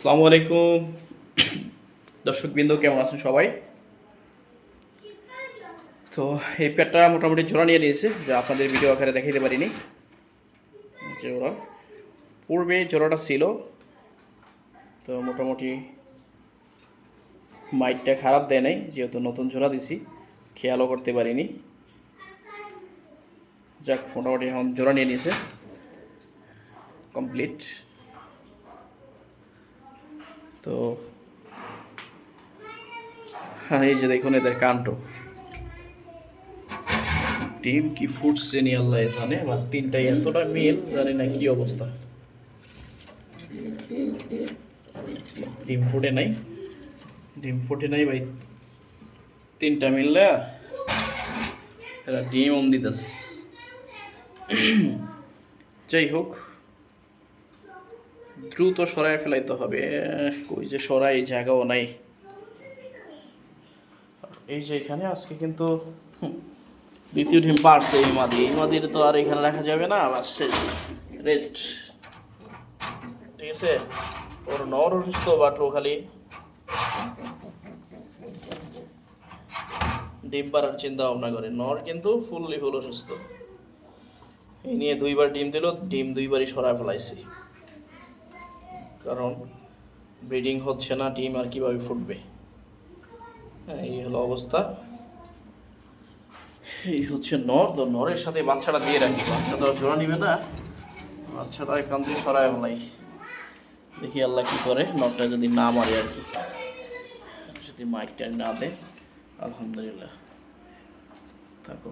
আসসালামু আলাইকুম। দর্শকবৃন্দ, কেমন আছেন সবাই? তো এই প্যাটটা মোটামুটি জোড়া নিয়ে নিয়েছে, যা আপনাদের ভিডিও আকারে দেখাইতে পারিনি। ওরা পূর্বে জোড়াটা ছিল, তো মোটামুটি মাইটটা খারাপ দেয় নাই, যেহেতু নতুন জোড়া দিছি, খেয়ালও করতে পারিনি। যাক, মোটামুটি এখন জোড়া নিয়ে নিয়েছে। কমপ্লিট। তো আর এই যে দেখুন এদের কান্টো টিম কি ফুটছে নি আল্লাহ জানে আমার তিনটাই এতটা মিল, জানি না কি অবস্থা। ডিম ফুটে নাই। ডিম ফুটে নাই ভাই। তিনটা মিললে এরা ডিম অম দিতেস যাই হোক। দ্রুত সরাই ফেলাইতে হবে। কই যে সরাই জায়গাও নাই। এই যে এখানে আজকে কিন্তু দ্বিতীয় ডিম পারছে এই মাদি। এই মাদির তো আর এখানে রাখা যাবে না বাস রেস্ট ঠিক আছে? ওর নর অসুস্থ বাট ও খালি। ডিম পাড়ার চিন্তা ভাবনা করে। নর কিন্তু ফুললি ফুল অসুস্থ। এই নিয়ে দুইবার ডিম দিল, ডিম দুইবারই সরায় ফেলাইছি। কারণ ব্রিডিং হচ্ছে না, ডিম আর কীভাবে ফুটবে? হ্যাঁ এই হলো অবস্থা। এই হচ্ছে নর, তো নরের সাথে বাচ্চাটা দিয়ে রাখি। বাচ্চাটা জোড়া নিবে না। বাচ্চাটা এখান থেকে সরায় ফেলাই দেখি আল্লাহ কী করে, নরটা যদি না মারে আর কি। যদি মাইকটা না দেয়, আলহামদুলিল্লাহ। থাকো।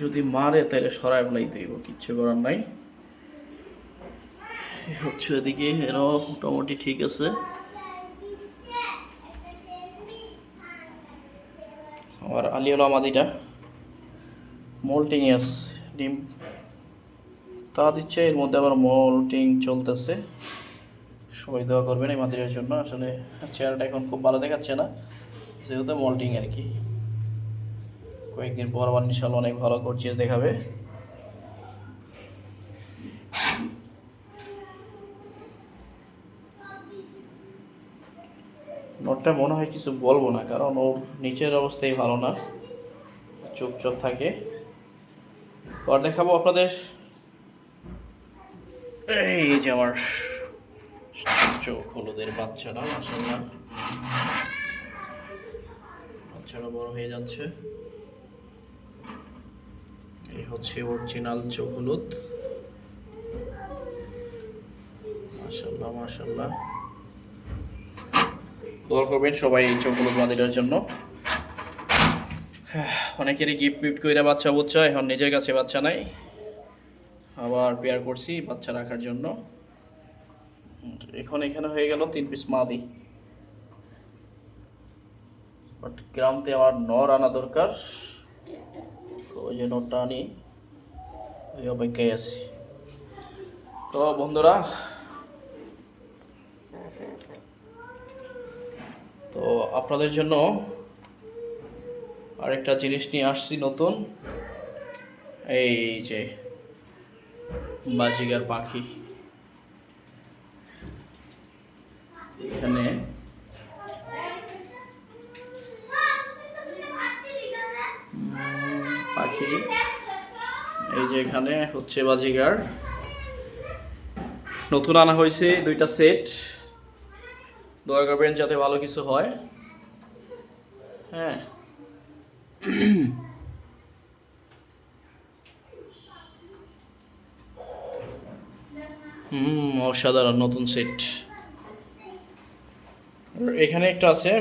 যদি মারে তাহলে সরায় ফেলাই দিব, কিচ্ছু করার নাই। হচ্ছে এদিকে, এরাও মোটামুটি ঠিক আছে। আমার আলিওলা মাদিটা মোল্টিং এস ডিম। তা দিচ্ছে, এর মধ্যে আবার মোল্টিং চলতেছে। সবাই দেওয়া করবেন এই মাদিটার জন্য। আসলে, চেহারাটা এখন খুব ভালো দেখাচ্ছে না, যেহেতু মোল্টিং আর কি। কয়েকদিন পর আবার ইনশাল্লাহ অনেক ভালো করছিস দেখাবে। নোটটা মনে হয় কিছু বলব না, কারণ ওর নিচের অবস্থাই ভালো না। চুপচাপ থাকে। আর দেখাবো আপনাদের। এই যে আমার চোখ হলুদের বাচ্চাটা মাসাল্লাহ বাচ্চাটা বড় হয়ে যাচ্ছে। এই হচ্ছে অরিজিনাল চোখ হলুদ। মাসাল্লাহ মাসাল্লাহ দোয়া করবেন সবাই এই চোখ হলুদ বাঁধিটার জন্য। অনেকেরই গিফট মিফট করে বাচ্চা বুচ্চা, এখন নিজের কাছে বাচ্চা নাই। আবার পেয়ার করছি বাচ্চা রাখার জন্য। এখন এখানে হয়ে গেল তিন পিস মাদি। বাট গ্রামতে আমার নর আনা দরকার। ওই যে নরটা আনি ওই অপেক্ষায় আছি। তো বন্ধুরা, তো আপনাদের জন্য আরেকটা জিনিস নিয়ে আসছি নতুন। এই যে বাজিগার পাখি। এখানে উম, পাখি এই যে এখানে হচ্ছে বাজিগার। নতুন আনা হয়েছে দুইটা সেট। দোয়া করবেন যাতে ভালো কিছু হয়। হ্যাঁ। হুম, অসাধারণ নতুন সেট। এখানে একটা আছে,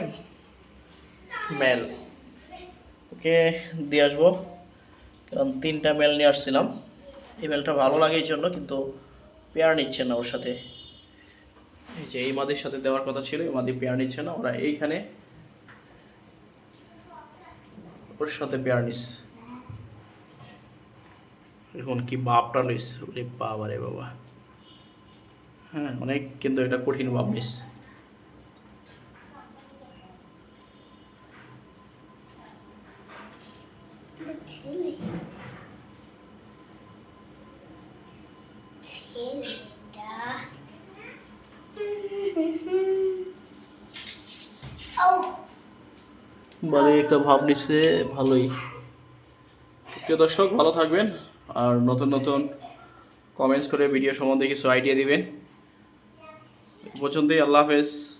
মেল। ওকে, দিয়ে আসব। কারণ তিনটা মেল নিয়ে আসছিলাম। এই মেলটা ভালো লাগে এই জন্য, কিন্তু পেয়ার নিচ্ছে না ওর সাথে। এই যে এই মাদের সাথে দেওয়ার কথা ছিল এই মাদি পেয়ার নিচ্ছে না, ওরা এইখানে ওর সাথে পেয়ার নিস এখন কি বাপটা লইস ওরে বাবা রে বাবা। হ্যাঁ অনেক কিন্তু এটা কঠিন বাপ নিস ছেলে? ছেলেটা? ও একটা ভাব নিচ্ছে, ভালোই। প্রিয় দর্শক, ভালো থাকবেন। আর নতুন নতুন কমেন্টস করে ভিডিও সম্বন্ধে কিছু আইডিয়া দিবেন। পর্যন্তই, আল্লাহ হাফেজ।